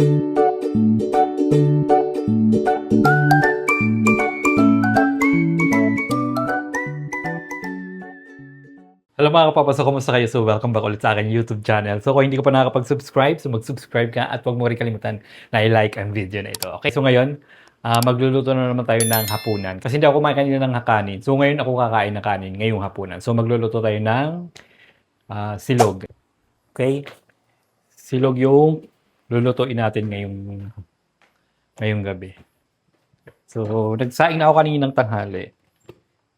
Hello mga kapapasok, kumusta kayo? So welcome back ulit sa akin YouTube channel. So kung hindi ka pa nakakapag-subscribe, so mag-subscribe ka at huwag mo rin kalimutan na i-like ang video na ito. Okay, so ngayon, ah, magluluto na naman tayo ng hapunan. Kasi hindi ako kumain kanina ng kanin. So ngayon ako kakain ng kanin ngayong hapunan. So magluluto tayo ng ah, silog. Okay? Silog yung lulutuin natin ngayong ngayong gabi. So, nagsaing na ako kaninang tanghali.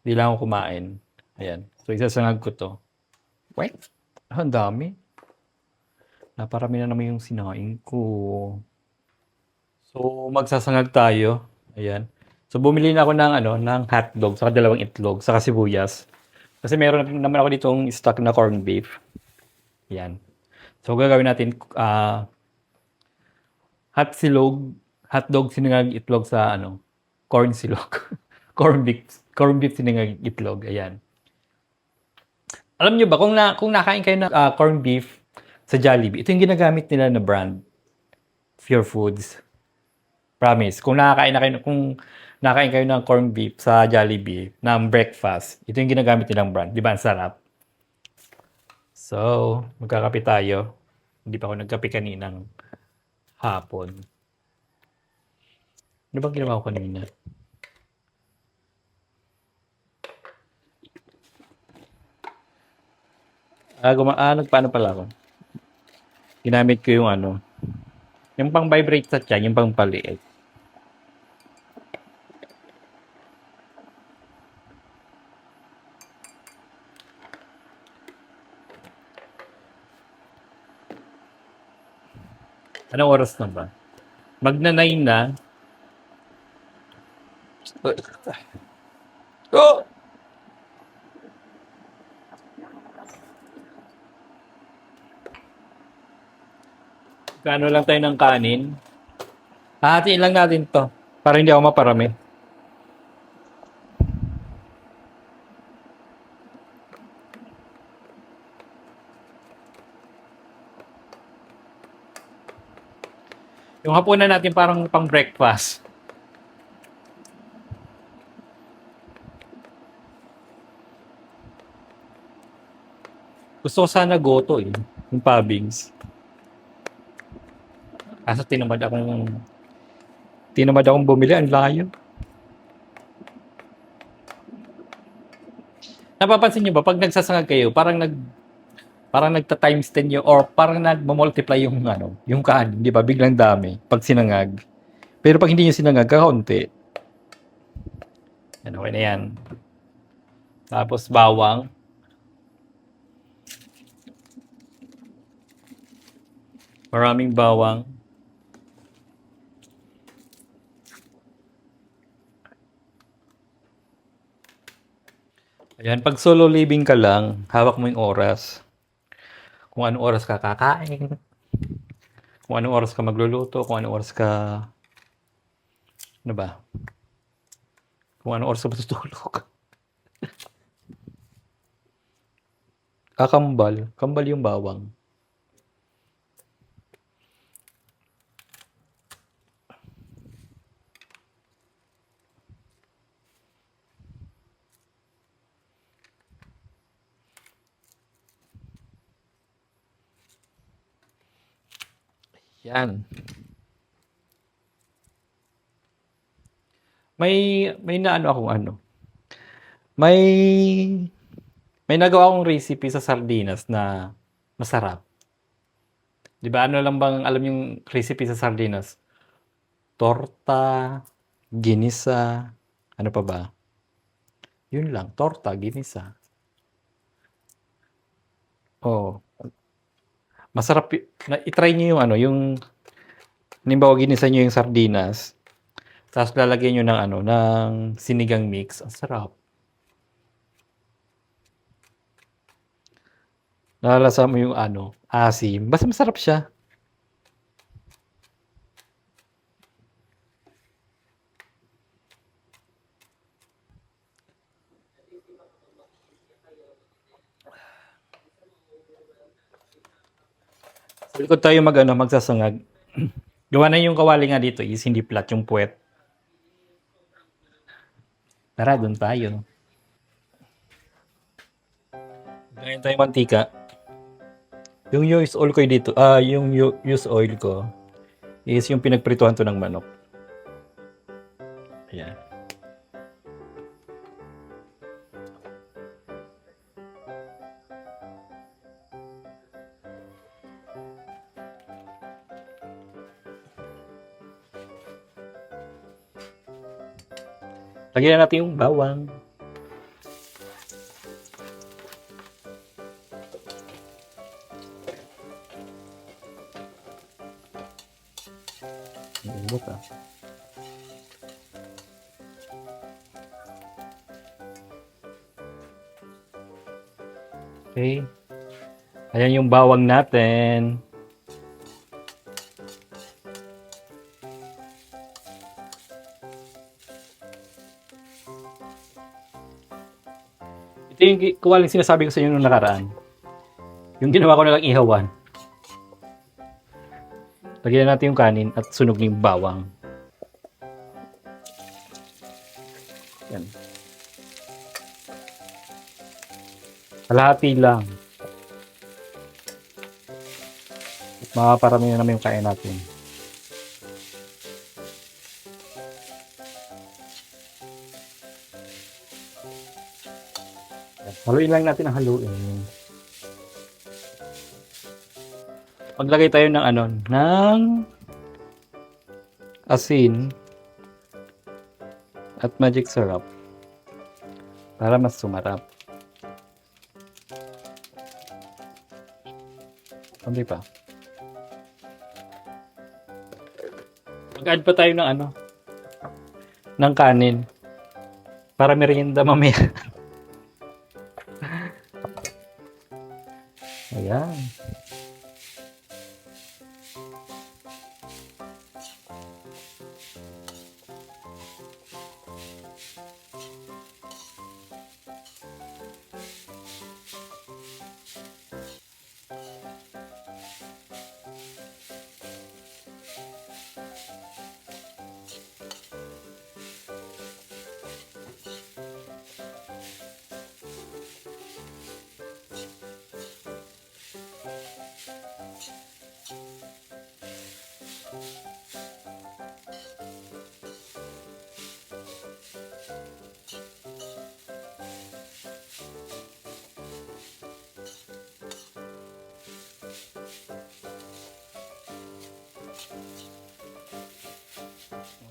Hindi lang ako kumain. Ayan. So, isasangag ko to. Wait. Ang dami. Naparami na naman yung sinaing ko. So, magsasangag tayo. Ayan. So, bumili na ako ng, ano, ng hotdog, saka dalawang itlog, saka sibuyas. Kasi meron naman ako ditong stock na corned beef. Ayan. So, gagawin natin, ah, hot silog, hotdog sinangag itlog sa, ano, corn silog. corn beef, corn beef sinangag itlog. Ayan. Alam nyo ba, kung, na, kung nakain kayo ng ah, corned beef sa Jollibee, ito yung ginagamit nila na brand. Pure Foods. Promise. Kung nakakain na kayo, kung nakain kayo ng corned beef sa Jollibee, ng breakfast, ito yung ginagamit nilang brand. Di ba? Ang sarap. So, magkakape tayo. Hindi pa ako nagkape kaninang hapon. Ano bang ginawa ko kanina? Ah, guma ah, nagpaano pala ako? Ginamit ko yung ano, yung pang vibrate sa tiyan, yung pang paliit. Anong oras na ba? Magna-9 na. Oh! Kano lang tayo ng kanin. Hahatiin lang natin to. Para hindi ako maparami. Yung hapunan natin parang pang breakfast. Gusto ko sana goto eh. Yung pabings. Kaso tinamad akong tinamad akong bumili. Ang layo. Napapansin niyo ba, pag nagsasangag kayo, parang nag parang nagta-times 10 yung, or parang nagmo-multiply yung ano, yung kanin, di ba? Biglang dami pag sinangag. Pero pag hindi niyo sinangag, kakaunti. Yan, okay na yan. Tapos bawang. Maraming bawang. Ayan, pag solo living ka lang, hawak mo yung oras. Kung anong oras ka kakain, kung anong oras ka magluluto, kung anong oras ka, ano ba? Kung anong oras ka matutulog. Kakambal. Kambal yung bawang. Yan. May may naano akong ano. May may nagawa akong recipe sa sardinas na masarap. 'Di ba ano lang bang alam yung recipe sa sardinas? Torta, ginisa, ano pa ba? Yun lang, torta, ginisa. Oh, masarap na i-try niyo yung ano, yung halimbawa ginisa niyo yung sardinas. Tapos lalagyan niyo ng ano, ng sinigang mix. Ang sarap. Nalalasa mo yung ano, asim. Basta masarap siya. Likod tayo mag ano, magsasangag. Gawa na yung kawali nga dito is hindi flat yung puwet. Tara, doon tayo. Ngayon tayo mantika. Yung use oil ko dito, ah, yung yu- use oil ko is yung pinagprituhan to ng manok. Ayan. Lagyan na natin yung bawang. Ang Lambot ah. Okay. Ayan yung bawang natin. Yung kuwaling sinasabi ko sa inyo nung nakaraan. Yung ginawa ko na lang ihawan. Lagyan natin yung kanin at sunog ng bawang. Yan. Kalahati lang. Makaparami na naman yung kain natin. Haluin lang natin ang haluin. Maglagay tayo ng ano, ng asin at magic syrup para mas sumarap. Hindi pa. Mag-add pa tayo ng ano, ng kanin para merienda mamaya.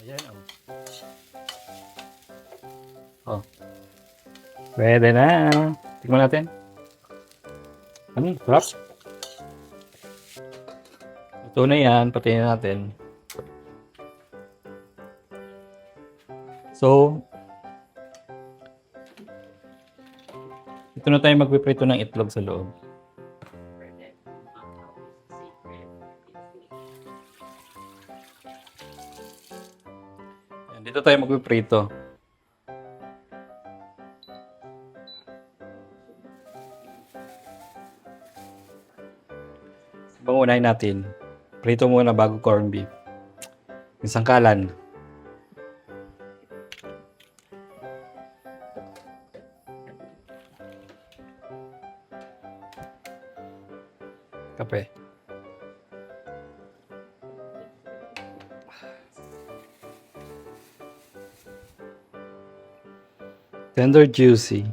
Ayan, oh. Oh. Pwede na. Tingnan natin. Ano? Sarap. Ito na yan. Patayin natin. So, ito na tayo magpiprito ng itlog sa loob. Dito tayo magpiprito. Ibang unahin natin. Prito muna bago corn beef. Yung sangkalan. Kape. Tender juicy. Pag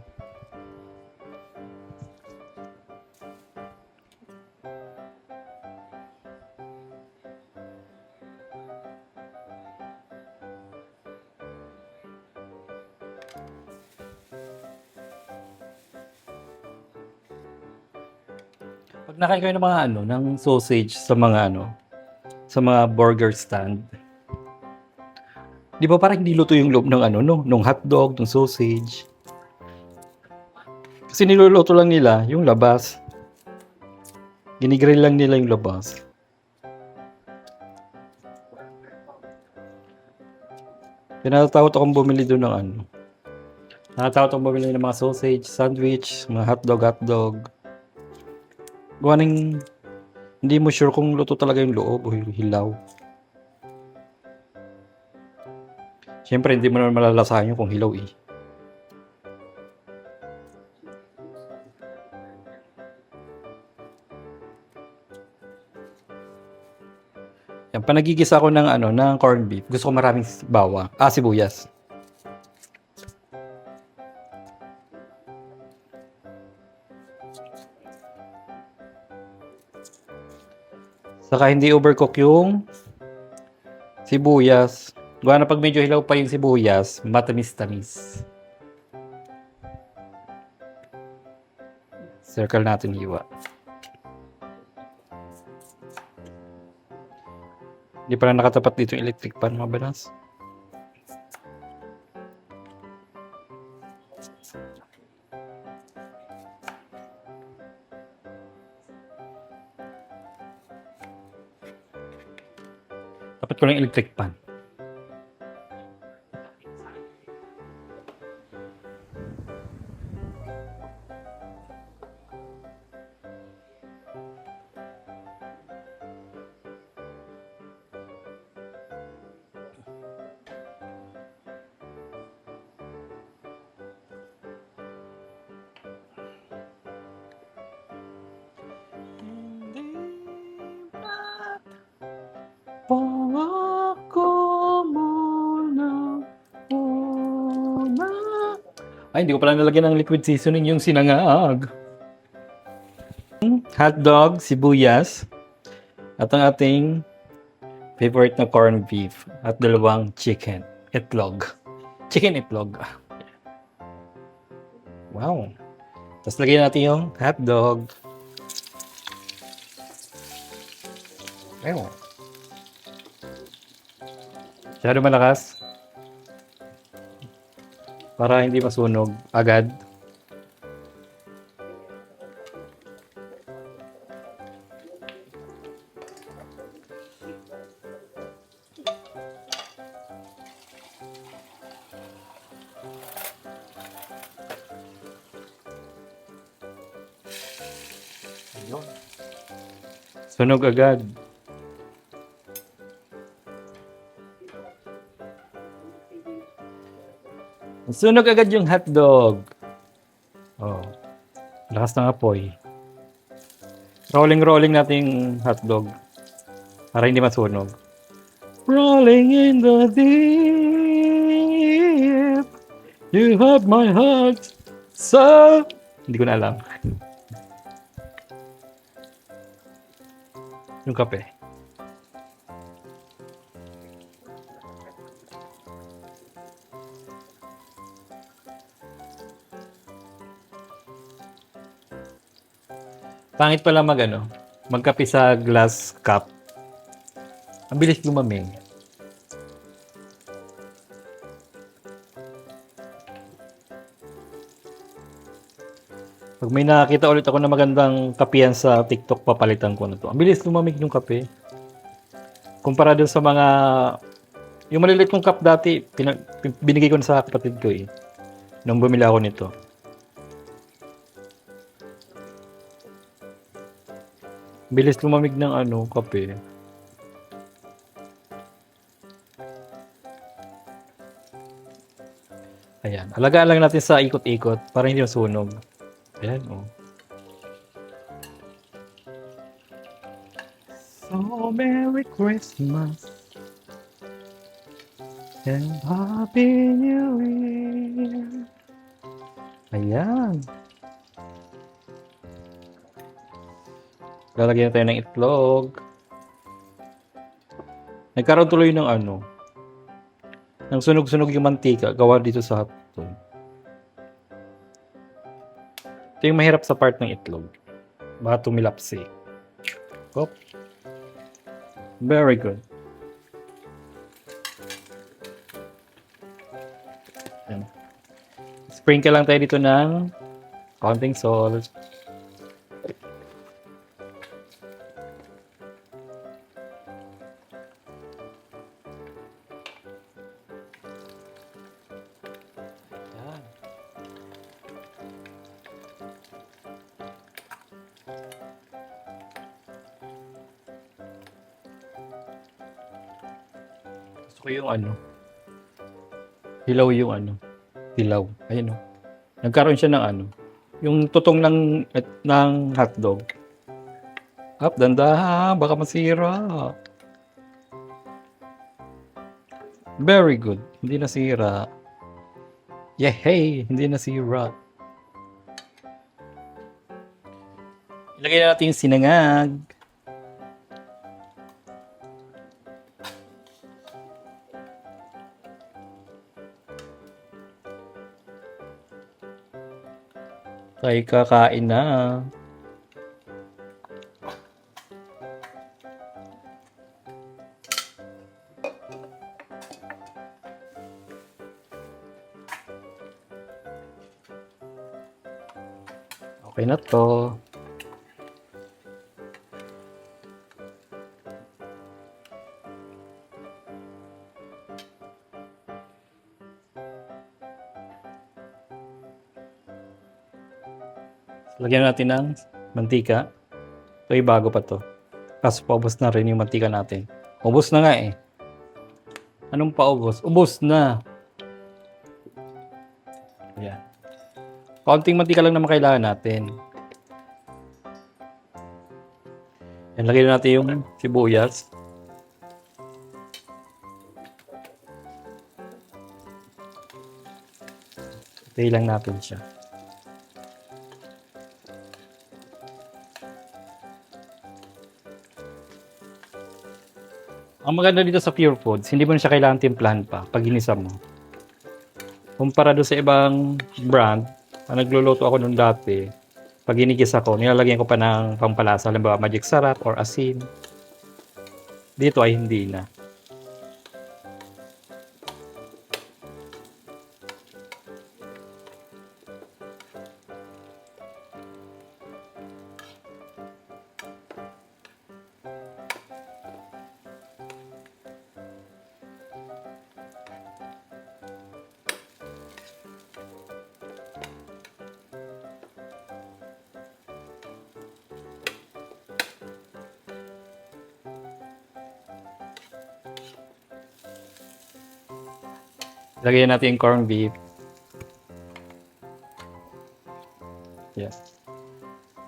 nakain kayo ng mga ano, ng sausage sa mga ano, sa mga burger stand. Di ba parang hindi yung loob ng ano, no? Nung hotdog, ng sausage. Kasi niluluto lang nila yung labas. Ginigrill lang nila yung labas. Pinatatakot akong bumili doon ng ano. Natatakot akong bumili ng mga sausage, sandwich, mga hotdog, hotdog. Gawa ng hindi mo sure kung luto talaga yung loob o yung hilaw. Siyempre, hindi mo naman malalasahan yun kung hilaw eh. Yan, panagigisa ko ng ano, ng corned beef. Gusto ko maraming bawang. Ah, sibuyas. Saka hindi overcook yung sibuyas. Gawa na pag medyo hilaw pa yung sibuyas, matamis-tamis. Circle natin hiwa. Hindi pala nakatapat dito yung electric pan, mga banas. Tapat ko lang electric pan. Pangako mo na una. Ay, hindi ko pala nalagyan ng liquid seasoning yung sinangag. Hotdog, sibuyas, at ang ating favorite na corned beef at dalawang chicken, itlog. Chicken itlog. Wow. Tapos lagyan natin yung hotdog. Ewan. Masyado malakas. Para hindi masunog agad. Sunog agad. Sunog agad yung hotdog. Oh. Lakas ng apoy. Rolling-rolling natin yung hotdog. Para hindi masunog. Rolling in the deep. You have my heart. So... Hindi ko na alam. yung kape. Pangit pala mag ano, magkape sa glass cup. Ang bilis lumamig. Pag may nakakita ulit ako na magandang kapihan sa TikTok, papalitan ko na to. Ang bilis lumamig yung kape. Kumpara dun sa mga... Yung maliliit kong cup dati, pina, binigay ko na sa kapatid ko eh. Nung bumili ako nito. Bilis lumamig ng ano, kape. Ayan. Alagaan lang natin sa ikot-ikot para hindi masunog. Ayan, oh. So, Merry Christmas and Happy New Year. Ayan. Lalagyan tayo ng itlog. Nagkaroon tuloy ng ano, ng sunog-sunog yung mantika gawa dito sa hotdog. Ito yung mahirap sa part ng itlog. Baka tumilapsi. Hop. Very good. Yan. Sprinkle lang tayo dito ng konting salt. Gusto ko yung ano, Hilaw yung ano. Hilaw. Ayun oh. Nagkaroon siya ng ano. Yung tutong ng, et, ng hotdog. Up, danda. Baka masira. Very good. Hindi nasira. Yeah, hey. Hindi nasira. Ilagay na natin yung sinangag. Tayo kakain na. Okay na to. Lagyan natin ng mantika. Ito ay bago pa to. Kaso paubos na rin yung mantika natin. Ubos na nga eh. Anong paubos? Ubos na. Ayan. Kaunting mantika lang naman kailangan natin. Yan, lagyan natin yung sibuyas. Tayo lang natin siya. Ang maganda dito sa Pure Foods, hindi mo na siya kailangan timplahan pa pag ginisa mo. Kumpara doon sa ibang brand, na nagluluto ako nung dati, pag ginigisa ko, nilalagyan ko pa ng pampalasa, halimbawa magic sarap or asin. Dito ay hindi na. Lagyan natin yung corned beef. Yes.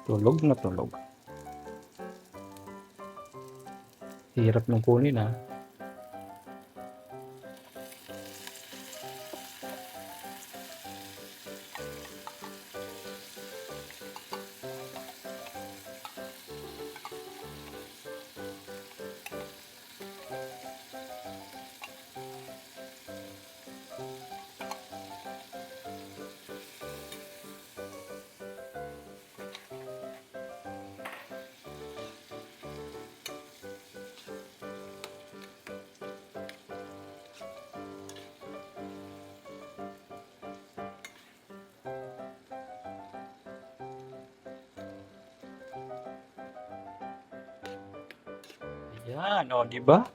Tulog na tulog. Hirap nung kunin ah. Yan, o, di ba?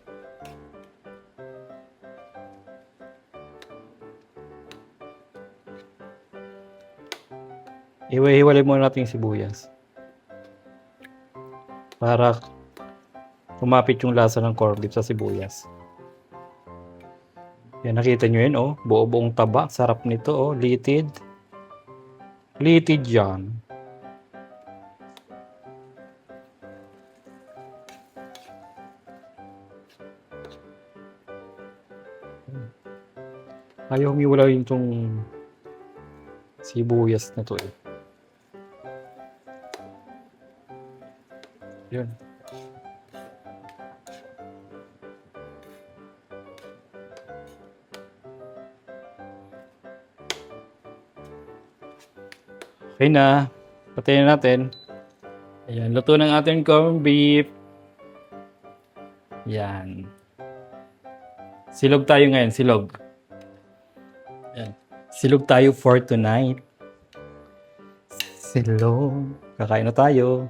Iwa-hiwalay muna natin yung sibuyas. Para kumapit yung lasa ng corned beef sa sibuyas. Yan, nakita nyo yun, oh. Buo-buong taba. Sarap nito, oh. Litid. Litid yan. Ayaw humiwala yung tong sibuyas na to eh. Yun. Okay na. Patayin na natin. Ayan, luto ng ating corned beef. Yan. Silog tayo ngayon, silog. Yan. Silog tayo for tonight. Silog. Kakain na tayo.